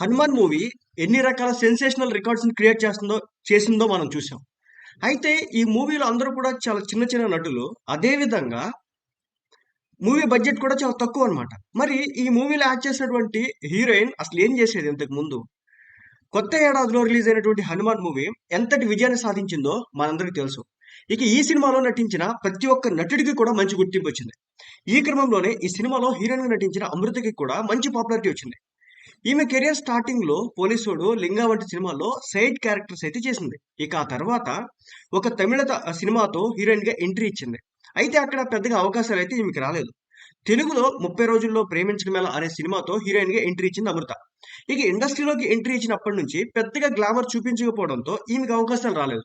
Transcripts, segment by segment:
Hanuman movie ఎన్ని రకాల sensational రికార్డ్స్‌ని create చేస్తుందో చేసిందో మనం చూసాం. అయితే ఈ మూవీలో అందరూ కూడా చాలా చిన్న చిన్న నటులు. అదే విధంగా మూవీ బడ్జెట్ కూడా చాలా తక్కువ అనమాట మరి ఈ మూవీలో యాక్ట్ చేసినటువంటి హీరోయిన్ అసలు ఏం చేసేది ఇంతకు ముందు? కొత్త ఏడాదిలో రిలీజ్ అయినటువంటి 'హనుమాన్' మూవీ ఎంతటి విజయాన్ని సాధించిందో మనందరికీ తెలుసు. ఇక ఈ సినిమాలో నటించిన ప్రతి ఒక్క నటుడికి కూడా మంచి గుర్తింపు వచ్చింది ఈ క్రమంలోనే ఈ సినిమాలో హీరోయిన్‌గా నటించిన అమృతకి కూడా మంచి పాపులారిటీ వచ్చింది. ఈమె కెరియర్ స్టార్టింగ్‌లో 'పోలీసోడు', 'లింగా' వంటి సినిమాలో సైడ్ క్యారెక్టర్స్ అయితే చేసింది. ఇక ఆ తర్వాత ఒక తమిళ సినిమాతో హీరోయిన్గా ఎంట్రీ ఇచ్చింది. అయితే అక్కడ పెద్దగా అవకాశాలు అయితే ఈమెకి రాలేదు. తెలుగులో 30 రోజుల్లో ప్రేమించడమెలా అనే సినిమాతో హీరోయిన్గా ఎంట్రీ ఇచ్చింది అమృత. ఇక ఇండస్ట్రీలోకి ఎంట్రీ ఇచ్చినప్పటి నుంచి పెద్దగా గ్లామర్ చూపించకపోవడంతో ఈమెకి అవకాశాలు రాలేదు.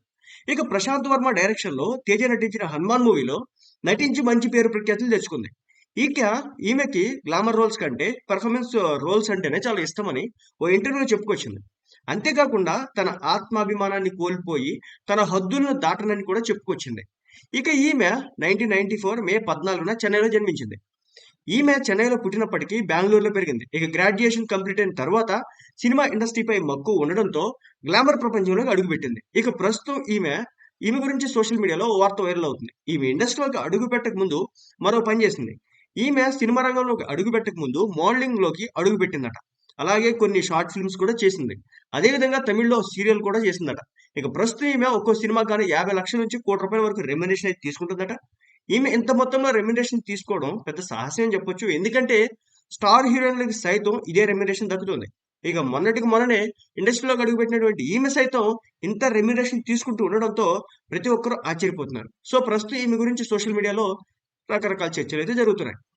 ఇక ప్రశాంత్ వర్మ డైరెక్షన్లో తేజ నటించిన 'హనుమాన్' మూవీలో నటించి మంచి పేరు ప్రఖ్యాతులు తెచ్చుకుంది. ఇక ఈమెకి గ్లామర్ రోల్స్ కంటే పర్ఫార్మెన్స్ రోల్స్ అంటేనే చాలా ఇష్టమని ఓ ఇంటర్వ్యూలో చెప్పుకొచ్చింది. అంతేకాకుండా తన ఆత్మాభిమానాన్ని కోల్పోయి తన హద్దులను దాటనని కూడా చెప్పుకొచ్చింది. ఇక ఈమె 1994 మే 14న చెన్నైలో జన్మించింది. ఈమె చెన్నైలో పుట్టినప్పటికీ బెంగళూరులో పెరిగింది. ఇక గ్రాడ్యుయేషన్ కంప్లీట్ అయిన తర్వాత సినిమా ఇండస్ట్రీపై మక్కువ ఉండడంతో గ్లామర్ ప్రపంచంలోకి అడుగుపెట్టింది. ఇక ప్రస్తుతం ఈమె ఈమె గురించి సోషల్ మీడియాలో వార్త వైరల్ అవుతుంది. ఈమె ఇండస్ట్రీలోకి అడుగుపెట్టక ముందు మరో పని చేసింది. ఈమె సినిమా రంగంలోకి అడుగుపెట్టక ముందు మోడలింగ్‌లోకి అడుగుపెట్టిందట. అలాగే కొన్ని షార్ట్ ఫిల్మ్స్ కూడా చేసింది. అదే విధంగా తమిళ్‌లో సీరియల్ కూడా చేసిందట. ఇక ప్రస్తుతం ఈమె ఒక్కో సినిమా కానీ యాభై లక్షల నుంచి కోటి రూపాయల వరకు రెమ్యునేషన్ అయితే తీసుకుంటుందట. ఈమె ఇంత మొత్తంలో రెమ్యునేషన్ తీసుకోవడం పెద్ద సాహసమే అని చెప్పొచ్చు. ఎందుకంటే స్టార్ హీరోయిన్‌లకి సైతం ఇదే రెమ్యునేషన్ దక్కుతుంది. ఇక మొన్నటికి మొన్ననే ఇండస్ట్రీలోకి అడుగుపెట్టినటువంటి ఈమె సైతం ఇంత రెమ్యునేషన్ తీసుకుంటూ ఉండడంతో ప్రతి ఒక్కరూ ఆశ్చర్యపోతున్నారు. సో ప్రస్తుతం ఈమె గురించి సోషల్ మీడియాలో రకరకాల చర్చలైతే జరుగుతున్నాయి.